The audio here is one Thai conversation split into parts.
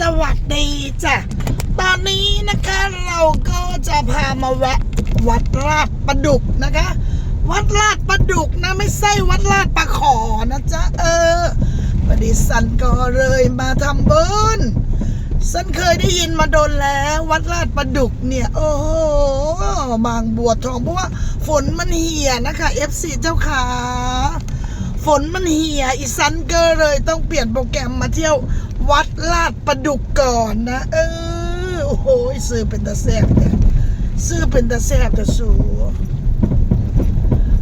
สวัสดีจ้ะ ตอนนี้นะคะเราก็จะพามาแวะวัดลาดประดุกนะคะ วัดลาดประดุกนะไม่ใช่วัดลาดประขอนะจ๊ะเออพอดีสันก็เลยมาทำบุญสันเคยได้ยินมาโดนแล้ว วัดลาดประดุกเนี่ย โอ้โหบางบัวทองเพราะว่าฝนมันเหี่ยนะคะ FC เจ้าขาฝนมันเหี่ยอีสันก็เลยต้องเปลี่ยนโปรแกรมมาเที่ยว วัดลาดประดุกก่อนนะ เออโอ้โหซื้อเป็นตาแซบเนี่ยซื้อเป็นตาแซบแต่สู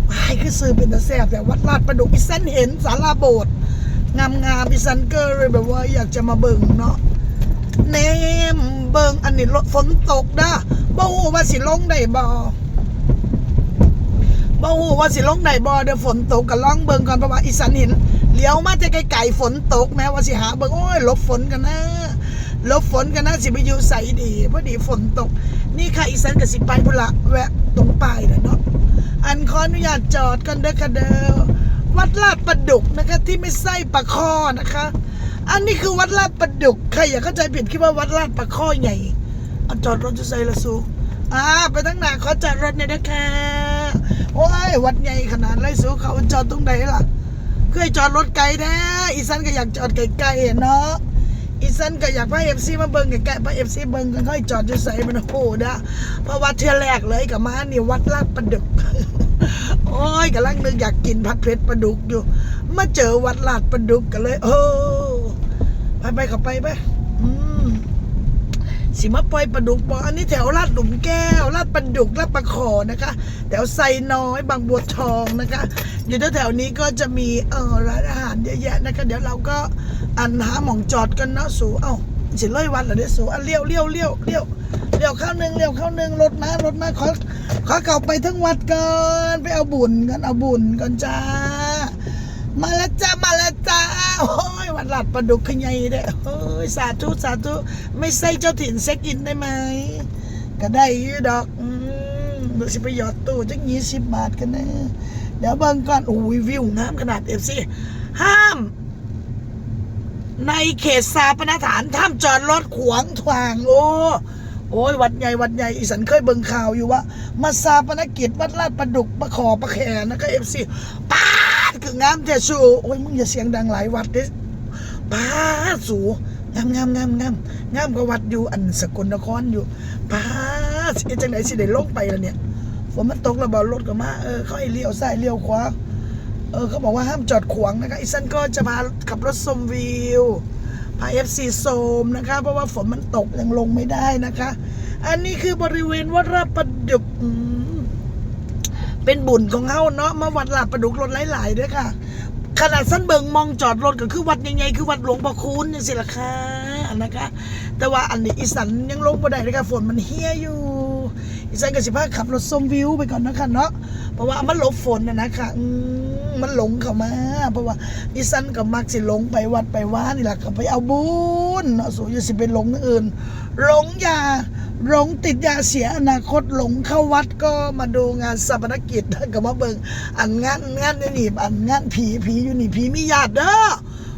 ไอ้คือซื้อเป็นตาแซบแต่วัดลาดประดุกอีสันเห็นสาราโบสถ์งามๆอีสันเก็เลยแบบว่าอยากจะมาเบิ่งเนาะเนมเบิ่งอันนี้รถฝนตกนะบ่ฮู้ว่าสิลงได้บ่บ่ฮู้ว่าสิลงได้บ่เดี๋ยวฝนตกก็ลองเบิ่งก่อนเพราะว่าอีสันเห็น เลี้ยวมาแต่ไกลๆฝนตกแม้ว่าสิหาเบิ่งโอ้ยลบฝนกันนะลบฝนกันนะสิไปอยู่ใส่ดีพอดีฝนตก นี่ค่ะอีสันก็สิไปพุละแวะตรงป้ายน่ะเนาะอันขออนุญาตจอดกันเด้อค่ะเด้อวัดลาดประดุกนะคะที่ไม่ใช่ปะคอนะคะ อันนี้คือวัดลาดประดุกใครอย่าเข้าใจผิดคิดว่าวัดลาดประคอใหญ่เอาจอดรถจะใส่ละสูอ่าไปตั้งหนาขอจอดรถเนี่ยนะคะโอ้ยวัดใหญ่ขนาดไรสูเขาจอดตรงไหนล่ะ เคยจอดรถไกลแน่อีสันก็อยากจอดไกลๆเนาะอีสันก็อยากพาเอฟซีมาเบิ้งไกลๆพาเอฟซีเบิ้งก็ค่อยจอดอยู่ใส่มันโหนะเพราะว่าเที่ยแรกเลยกับมานี่วัดลาดประดุกโอ้ยกำลังนึกอยากกินผัดเผ็ดปลาดุกอยู่มาเจอวัดลาดประดุกกันเลย โอ้ไปไปๆขับไปไปอืม สิมาปล่อยปลาดุกบออันนี้แถวลาดหลุมแก้วลาดปลาดุกลาดปลาขอนะคะ แถวไซน้อยบางบัวทองนะคะ อยู่แถวๆนี้ก็จะมีเออร้านอาหารเยอะแยะนะคะ เดี๋ยวเราก็อันหาหมองจอดกันเนาะสูเอ้าสิเลยวันเหรอเดี๋ยวสูอันเลี้ยวเลี้ยวเลี้ยวเลี้ยวเลี้ยวเข้าหนึ่งเลี้ยวเข้าหนึ่งรถมารถมาขอขอเก่าไปทั้งวัดก่อนไปเอาบุญกันเอาบุญกันจ้ามาแล้วจ้ามาแล้ว จ้าโอ้ยวันหลัดปลาดุกขยายเด้อโอ้ยสาธุสาธุไม่ใส่เจ้าถิ่นเซ็กอินได้ไหมก็ได้อยู่ดอกอืมดูสิไปหยอดตู้จักยี่สิบบาทกันนะเดี๋ยวเบิ่งก่อนโอ้ยวิวงามขนาดเอฟซีห้าม ในเขตสาปนฐานห้ามจอดรถขวางทาง โอ้โอ้ยวัดใหญ่วัดใหญ่อีสันเคยเบิ่งข่าวอยู่ว่า มาซาปนกิจวัดลาดประดุกประขอประแขนะคะเอฟซีป้า คืองามแต่สูโอ้ยมึงอย่าเสียงดังหลายวัดเด้ป้าสูงามงามงามงามงามกว่าวัดอยู่อันสกลนครอยู่ป้าดเอจังไหนสิได้ลงไปแล้วเนี่ยฝนมันตกแล้วบอรถก็มาเออเขาให้เลี้ยวซ้ายเลี้ยวขวาเออเขาบอกว่าห้ามจอดขวางนะคะอีสันก็จะพาขับรถชมวิวพาเอฟซีโซมนะคะ เพราะว่าฝนมันตกยังลงไม่ได้นะคะ อันนี้คือบริเวณวัดราประดุก เป็นบุญของเขาเนาะมาวัดลาดประดุกรถหลายๆด้วยค่ะ ขนาดสั้นเบิงมองจอดรถก็คือวัดยังไงคือวัดหลวงพ่อคูณนี่สิล่ะค่ะนะคะ แต่ว่าอันนี้อีสันยังลงบ่ได้เลยค่ะฝนมันเฮี้ยอยู่ อีสันก็สิพาขับรถชมวิวไปก่อนนะคะเนาะเพราะว่ามันหลบฝนนะนะคะมันหลงเข้ามา เพราะว่าอีสันก็มักสิหลงไปวัดไปว่านี่แหละก็ไปเอาบุญเนาะสูอย่สิไปหลงอย่างอื่นหลงยาหลงติดยาเสียอนาคตหลงเข้าวัดก็มาดูงานสัปนกิจก็มาเบิงอันงานงานนี่อันงานผีผีอยู่นี่ผีมีญาติเด้อ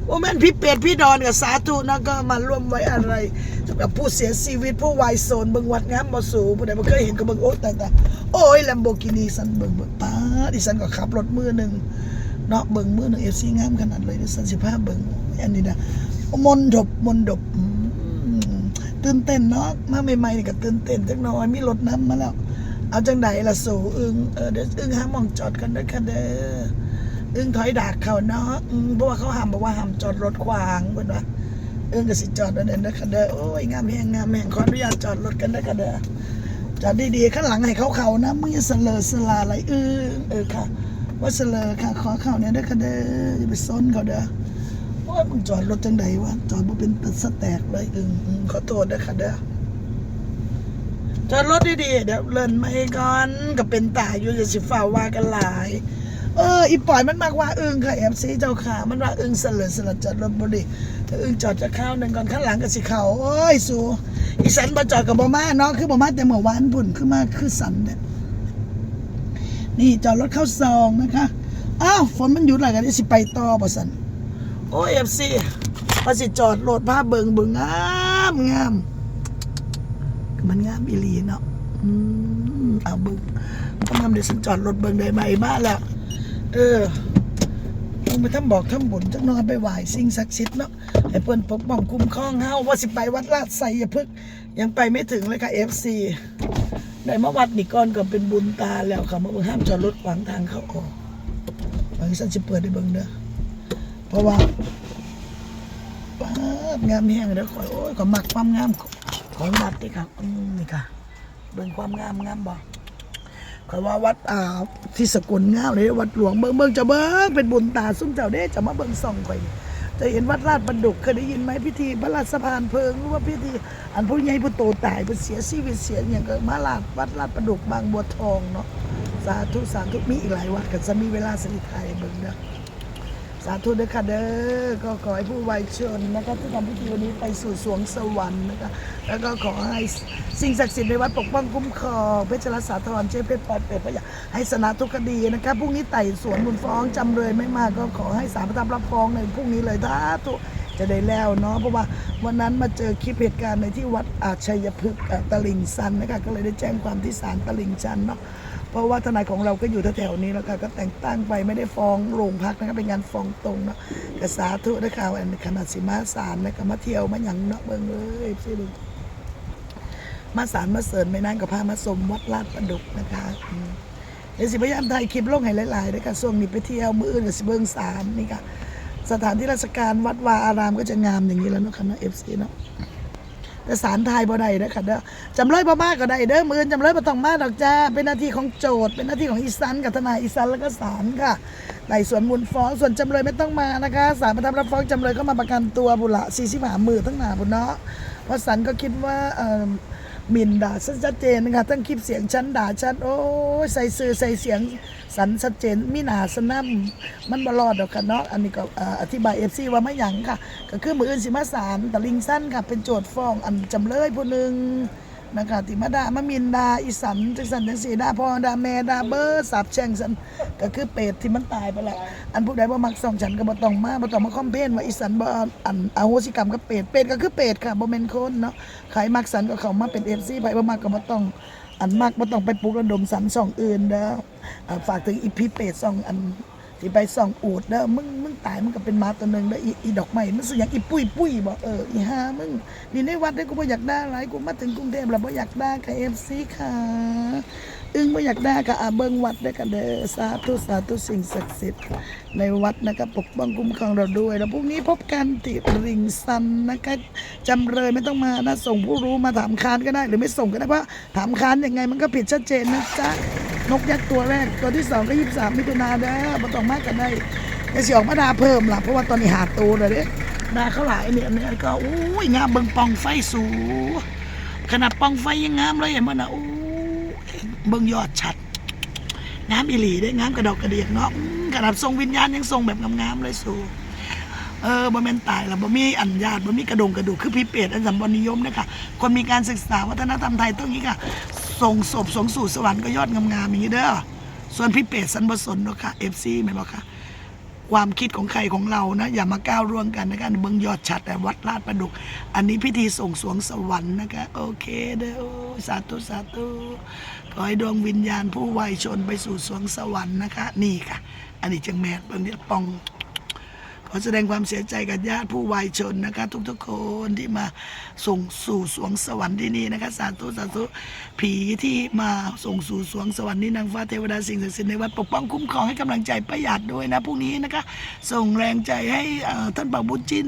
ว่าแม่นพี่เป็ดพี่ดอนกับสาธุนะก็มาร่วมไว้อะไร สำหรับผู้เสียชีวิตผู้วายโซนเบิงวัดงามบ่สูผู้ใดบ่เคยเห็นก็เบิงโอ้แต่แต่โอ้ยแลมโบกินีสันเบิงเบิงป้าดิฉันก็ขับรถมือหนึ่งเนาะเบิงมือหนึ่งเอฟซีงามขนาดเลยดิฉันสิพาเบิงอันนี้นะมนดบมนดบตื่นเต้นเนาะมาใหม่ๆนี่ก็ตื่นเต้นจักหน่อยมีรถน้ำมาแล้ว เอาจังใดล่ะสูอึงเออเดี๋ยวอึงห้ามมองจอดกันด้อค่ะเด้ออึงถอยดากเขาเนาะอืมเพราะว่าเขาห้ามบอกว่าห้ามจอดรถขวางเพิ่นว่า เอึงก็สิจอดนั่นเองเด้อค่ะเด้อโอ้ยงามแฮงงามแฮงขออนุญาตจอดรถกันเด้อค่ะเด้อจอดดีๆข้างหลังให้เขาเขานะมึงอย่าเสลอสลาอะไรอึงเออค่ะ ว่าเสลอค่ะขอเขาเนี่ยเด้อค่ะเด้ออย่าไปซนเขาเด้อโอ้ยมึงจอดรถจังใดวะจอดบ่เป็นตัดสแตกเลยอึงอึงขอโทษนะค่ะเด้อจอดรถดีๆเดี๋ยวเลินมาให้ก่อนก็เป็นตายอยู่อย่าสิฝ่าว่ากันหลาย เอออีปล่อยมันมากว่าอึงค่ะแอบซีเจ้าขามันว่าอึงเสลอสลัดจอดรถบ่ดีถ้าอึงจอดจะเข้าหนึ่งก่อนข้างหลังก็สิเขาโอ้ยสูอีสันบ่จอดกับบ่มาเนาะคือบ่มาแต่เมื่อวานพุ่นคือมาคือสันเนี่ยนี่จอดรถเข้าซองนะคะอ้าวฝนมันหยุดแล้วกันสิไปต่อบ่สันโอ้ยเอฟซีพอสิจอดรถพาเบิงเบิงงามงามมันงามอีหลีเนาะอืมเอาเบิงงทำเดี๋ยวฉันจอดรถเบิงได้ไหมมาแล้ว เออต้องไปทำบอกทำบุญจักนอนไปไหว้สิ่งศักดิ์สิทธิ์เนาะให้เพิ่อนปกป้องคุ้มครองเฮาว่าสิไปวัดลาดไสย่าพึกยังไปไม่ถึงเลยค่ะ FC ได้มาวัดนี่ก่อนก็เป็นบุญตาแล้วค่ะมาเบิ่งห้ามจอดรถขวางทางเข้าออกบางทีฉันจะเปิดได้เบิ่งเด้อเพราะว่าป๊าบงามแห้งเด้อข่อยโอ้ยก็มักความงามของของวัดนี่ค่ะอืมนี่ค่ะเบิ่งความงามงามบ่ ข่อยว่าวัดอ่าที่สกลงามเลยวัดหลวงเบิ่งเบิ่งจะเบิ่งเป็นบุญตาซุ้มเจ้าเด้จะมาเบิ่งส่องข่อยจะเห็นวัดลาดบันดุกเคยได้ยินไหมพิธีพระราชพานเพลิงหรือว่าพิธี อันผู้ใหญ่ผู้โตตายผู้เสียชีวิตเสียอย่างก็มาลาดวัดลาดบันดุกบางบัวทองเนาะสาธุสาธุมีอีกหลายวัดก็จะมีเวลาสนิทไทยเบิ่งเนาะ สาธุเด้อค่ะเด้อก็ขอให้ผู้วัยชนนะคะที่ทำพิธีวันนี้ไปสู่สวงสวรรค์นะคะแล้วก็ขอให้สิ่งศักดิ์สิทธิ์ในวัดปกป้องคุ้มครองเพชรสาธรเจ้าเพชรปลอดเป็ดพระยาให้สนาทุกคดีนะคะพรุ่งนี้ไต่สวนมูลฟ้องจำเลยไม่มากก็ขอให้ศาลประทับรับฟ้องในพรุ่งนี้เลยถ้าทุจะได้แล้วเนาะเพราะว่าวันนั้นมาเจอคลิปเหตุการณ์ในที่วัดอาชัยพฤกษ์ตลิ่งชันนะคะก็เลยได้แจ้งความที่ศาลตลิ่งชันเนาะ เพราะว่าทนายของเราก็อยู่แถวๆนี้แล้วค่ะก็แต่งตั้งไปไม่ได้ฟ้องโรงพักนะครับเป็นงานฟ้องตรงเนาะกสาธุนะค่ะวันขนาดสิมาสารนะก็มาเที่ยวมาหยังเนาะเบิ่งเลยพี่ลุงมาสารมาเสริญไม่นานก็พามาสมวัดลาดประดุกนะคะอืมเดี๋ยวสิพยายามถ่ายคลิปลงให้หลายๆนะคะช่วงนี้ไปเที่ยวมืออื่นสิเบิ่งสารนี่ค่ะสถานที่ราชการวัดวาอารามก็จะงามอย่างนี้แล้วเนาะค่ะเนาะ FC เนาะ แต่สารไทยบ่ได้เด้อค่ะเด้อจำเลยบ่มากก็ได้เด้อมือจำเลยบ่ต้องมากดอกจ้า เป็นหน้าที่ของโจทย์ เป็นหน้าที่ของอีสันกับทนายอีสันแล้วก็ศาลค่ะไต่สวนมูลฟ้อง ส่วนจำเลยไม่ต้องมานะคะศาลประทับรับฟ้องจำเลยก็มาประกันตัวบุละ45มือทั้งหนาบุญเนาะเพราะศาลก็คิดว่าเอ่อ มิ่นด่าฉันชัดเจนนะคะทั้งคลิปเสียงชั้นด่าฉันโอ้ยใส่สื่อใส่เสียงสันชัดเจนมีหนาสนั่มมันบ่รอดดอกค่ะเนาะอันนี้ก็อธิบายเอฟซีว่าไม่หยังค่ะ ก็คือมืออื่นสิมาสารตะลิงสั้นค่ะ เป็นโจทย์ฟ้องอันจำเลยผู้หนึ่ง นะคะติมาดามามินดาอีสันจังสันจังสีดาพ่อดาแม่ดาเบอร์สับแช่งสันก็คือเป็ดที่มันตายไปล้วอันผู้ใดบ่มักส่องฉันก็บ่ต้องมาบ่ต้องมาคอมเพลนว่าอีสันบ่อันอโหสิกรรมกับเป็ดเป็ดก็คือเป็ดค่ะบ่แม่นคนเนาะใครมักสันก็เข้ามาเป็น FC ไผบ่มักก็บ่ต้องอันมากบ่ต้องไปปลุกระดมสันส่องอื่นเด้อฝากถึงอีพีเป็ดส่องอัน ที่ไปส่องอูดเด้อมึงมึงตายมึงก็เป็นมาตัวหนึ่งเด้ออีอีดอกไม้มันสิอย่างอีปุ้ยปุ้ยบอกเอออีห่ามึงนี่ในวัดได้กูบ่อยากได้ไรกูมาถึงกรุงเทพแล้วบ่อยากได้ค่ะเอฟซีค่ะอึ้งบ่อยากได้ค่ะอาเบิงวัดได้อค่ะเด้อสาธุสาธุสิ่งศักดิ์สิทธิ์ในวัดนะคะปกป้องคุ้มครองเราด้วย แล้วพรุ่งนี้พบกันที่ริงซันนะคะจำเลยไม่ต้องมานะส่งผู้รู้มาถามค้านก็ได้ หรือไม่ส่งก็ได้เพราะถามค้านยังไงมันก็ผิดชัดเจนนะจ๊ะ นกยักษ์ตัวแรกตัวที่สองก็ยี่สิบสามมิถุนาเด้อมาต้องมากกันได้ไอ้สิออกมาดาเพิ่มล่ะเพราะว่าตอนนี้หาตัวเลยเด้ดาเขาหลายเนี่ยอันนี้ก็อุ้ยงามเบิ่งปองไฟสูขนาดปองไฟยังงามเลยเห็นมันนะอู้เบิ่งยอดชัดงามอีหลีได้งามกระดอกกระเดียกเนาะขนาดทรงวิญญาณยังทรงแบบงามๆเลยสูเออบ่แม่นตายล้วบ่มีอันญาตบ่มีกระดงกระดูกคือพิเปรตอันสัมบนิยมนะคะคนมีการศึกษาวัฒนธรรมไทยต้องนี้ค่ะ ส่งศพส่งสู่สวรรค์ก็ยอดงามๆอย่างนี้เด้อส่วนพี่เป็ดสันบสนเนาะค่ะเอฟซีแม่บอกค่ะ ความคิดของใครของเรานะ อย่ามาก้าวร่วงกันนะคะเบิ่งยอดชัดแต่วัดลาดประดุก อันนี้พิธีส่งสวงสวรรค์นะคะ โอเคเด้อสาธุสาธุขอให้ดวงวิญญาณผู้วัยชนไปสู่สวงสวรรค์นะคะ นี่ค่ะ อันนี้จังแมนเบิ่งเนี่ยปอง อแสดงความเสียใจกับญาติผู้วายชนนะคะ ทุกๆคนที่มาส่งสู่สวงสวรรค์ที่นี่นะคะสาธุสาธุผีที่มาส่งสู่สวงสวรรค์นี่นางฟ้าเทวดาสิ่งศักดิ์สิทธิ์ในวัดปกป้องคุ้มครองให้กำลังใจประหยัดด้วยนะพรุ่งนี้นะคะ ส่งแรงใจให้ท่านป่าบุญจิน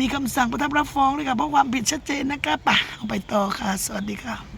มีคำสั่งประทับรับฟ้องด้วยค่ะเพราะความผิดชัดเจนนะคะป่ะเอาไปต่อค่ะ สวัสดีค่ะ